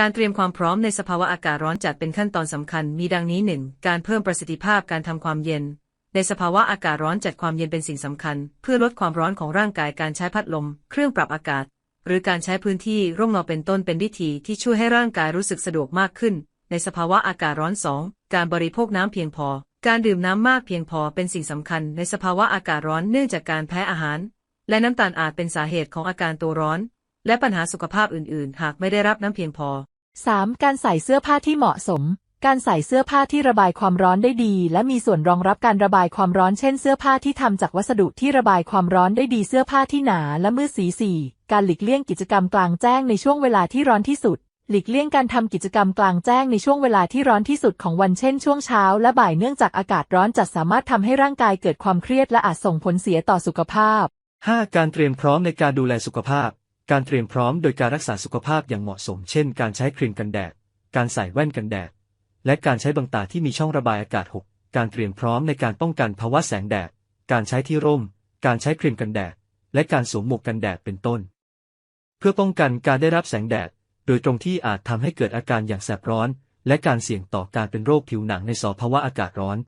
การเตรียมความพร้อมในสภาวะอากาศร้อนจัดเป็นขั้นตอนสำคัญมีดังนี้ 1. การเพิ่มประสิทธิภาพการทำความเย็น ในสภาวะอากาศร้อนจัดความเย็นเป็นสิ่งสำคัญ เพื่อลดความร้อนของร่างกายการใช้พัดลม เครื่องปรับอากาศ หรือการใช้พื้นที่ร่มเงาเป็นต้นเป็นวิธีที่ช่วยให้ร่างกายรู้สึกสะดวกมากขึ้น ในสภาวะอากาศร้อน 2. การบริโภคน้ำเพียงพอ การดื่มน้ำมากเพียงพอเป็นสิ่งสำคัญ ในสภาวะอากาศร้อนเนื่องจากการแพ้อาหาร และน้ำตาลอาจเป็นสาเหตุของอาการตัวร้อน และปัญหาสุขภาพอื่น ๆ หากไม่ได้รับน้ำเพียงพอ 3. การใส่เสื้อผ้าที่เหมาะสม การใส่เสื้อผ้าที่ระบายความร้อนได้ดี และมีส่วนรองรับการระบายความร้อนเช่นเสื้อผ้าที่ทำจากวัสดุที่ระบายความร้อนได้ดีเสื้อผ้าที่หนาและมืดสีสีการหลีกเลี่ยงกิจกรรมกลางแจ้งในช่วงเวลาที่ร้อนที่สุด หลีกเลี่ยงการทำกิจกรรมกลางแจ้งในช่วงเวลาที่ร้อนที่สุดของวันเช่นช่วงเช้าและบ่ายเนื่องจากอากาศร้อนจัดสามารถทำให้ร่างกายเกิดความเครียดและอาจส่งผลเสียต่อสุขภาพ 5. การเตรียมพร้อมในการดูแลสุขภาพ การเตรียมพร้อมโดยการรักษาสุขภาพอย่างเหมาะสม เช่น การใช้ครีมกันแดด การใส่แว่นกันแดด และการใช้บังตาที่มีช่องระบายอากาศ 6. การเตรียมพร้อมในการป้องกันภาวะแสงแดด การใช้ที่ร่ม การใช้ครีมกันแดด และการสวมหมวกกันแดดเป็นต้น เพื่อป้องกันการได้รับแสงแดด โดยตรงที่อาจทำให้เกิดอาการอย่างแสบร้อน และการเสี่ยงต่อการเป็นโรคผิวหนังในสภาวะอากาศร้อน